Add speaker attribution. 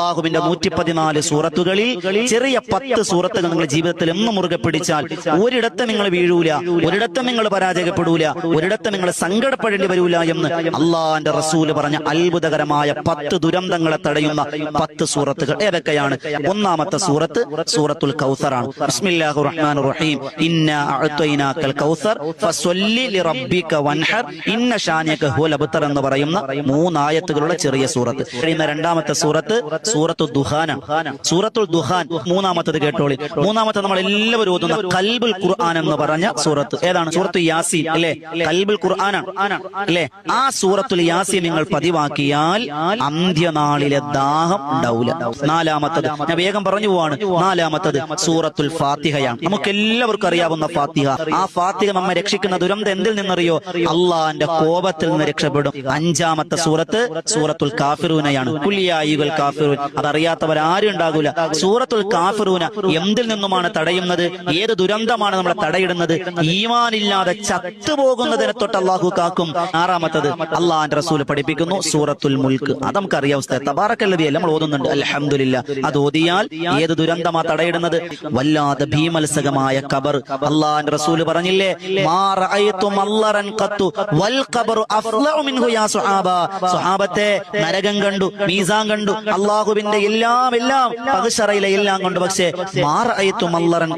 Speaker 1: അള്ളാഹുവിന്റെ നൂറ്റി പതിനാല് സൂറത്തുകളിൽ ചെറിയ പത്ത് സൂറത്തുകൾ നിങ്ങൾ ജീവിതത്തിൽ എന്ന് മുറുകെ പിടിച്ചാൽ ഒരിടത്തും നിങ്ങൾ വീഴൂല ഒരിടത്തും നിങ്ങൾ പരാജയപ്പെടൂല ഒരിടത്തും നിങ്ങൾ സങ്കടപ്പെടേണ്ടി വരൂല എന്ന് അള്ളാഹിന്റെ റസൂൽ പറഞ്ഞ അത്ഭുതകരമായ പത്ത് ദുരന്തങ്ങളെ തടയുന്ന പത്ത് സൂറത്തുകൾ ഏതൊക്കെയാണ്? ഒന്നാമത്തെ സൂറത്ത് സൂറത്തുൽ കൗസറാണ്. ബിസ്മില്ലാഹിർ റഹ്മാനിർ റഹീം. കൗസർ വൻഹർ. ഇന്ന അബ്തർ എന്ന് പറയുന്ന മൂന്നായത്തുകളുടെ ചെറിയ സൂറത്ത്. രണ്ടാമത്തെ സൂറത്ത് സൂറത്തു? ദുഹാന. സൂറത്തുൽ ദുഹാൻ. മൂന്നാമത്തത് കേട്ടോളി. മൂന്നാമത്തെ നമ്മൾ എല്ലാവരും ഓതുന്ന കൽബുൽ ഖുർആൻ എന്ന് പറഞ്ഞ സൂറത്ത്. ഏതാണ്? സൂറത്തു യാസീൻ അല്ലേ? കൽബുൽ ഖുർആനാണ്. അല്ലേ? ആ സൂറത്തുൽ യാസീൻ നിങ്ങൾ പതിവാക്കിയാൽ അന്ത്യനാളിലെ ദാഹം ഉണ്ടാവില്ല നാലാമത്തത് ഞാൻ വേഗം പറഞ്ഞു പോവാണ്. നാലാമത്തത് സൂറത്തുൽ ഫാത്തിഹയാണ്. നമുക്ക് എല്ലാവർക്കും അറിയാവുന്ന ഫാത്തിഹ. ആ ഫാത്തിഹ നമ്മെ രക്ഷിക്കുന്ന ദുരന്തം എന്തിൽ നിന്നറിയോ? അള്ളാന്റെ കോപത്തിൽ നിന്ന് രക്ഷപ്പെടും. അഞ്ചാമത്തെ സൂറത്ത് സൂറത്തുൽ കാഫിറൂനയാണ്. കുല്യായികൾ കാഫിറൂൻ അതറിയാത്തവരാരും ഉണ്ടാകൂല. സൂറത്തുൽ കാഫിറൂന എന്തിൽ നിന്നുമാണ് തടയുന്നത്? ഏത് ദുരന്തമാണ് നമ്മളെ തടയിടുന്നത്? ഈമാനില്ലാതെ ചത്തുപോകുന്നതിനെ തൊട്ട് അള്ളാഹു കാക്കും. ആറാമത്തത് അള്ളാഹാന്റെ റസൂൽ പഠിപ്പിക്കുന്നു. സൂറത്തുൽ മുൽക്ക്. അത് നമുക്കറിയാം ഉസ്താദ് തബാറക്കല്ലതിയല്ല നമ്മൾ ഓതുന്നുണ്ട്. അലഹമില്ല അത് ഓതിയാൽ ഏത് ദുരന്തമാ തടയിടുന്നത്? വല്ലാതെ ഭീമത്സകമായ കബർ അള്ളാഹാന്റെ റസൂൽ പറഞ്ഞില്ലേ സുഹാബത്തെ നരകം കണ്ടു മീസാൻ കണ്ടു. അള്ളാഹുവിന്റെ എല്ലാം എല്ലാം പകശറയിലെ എല്ലാം കൊണ്ട് പക്ഷേ മാറയത്തും അല്ലറൻ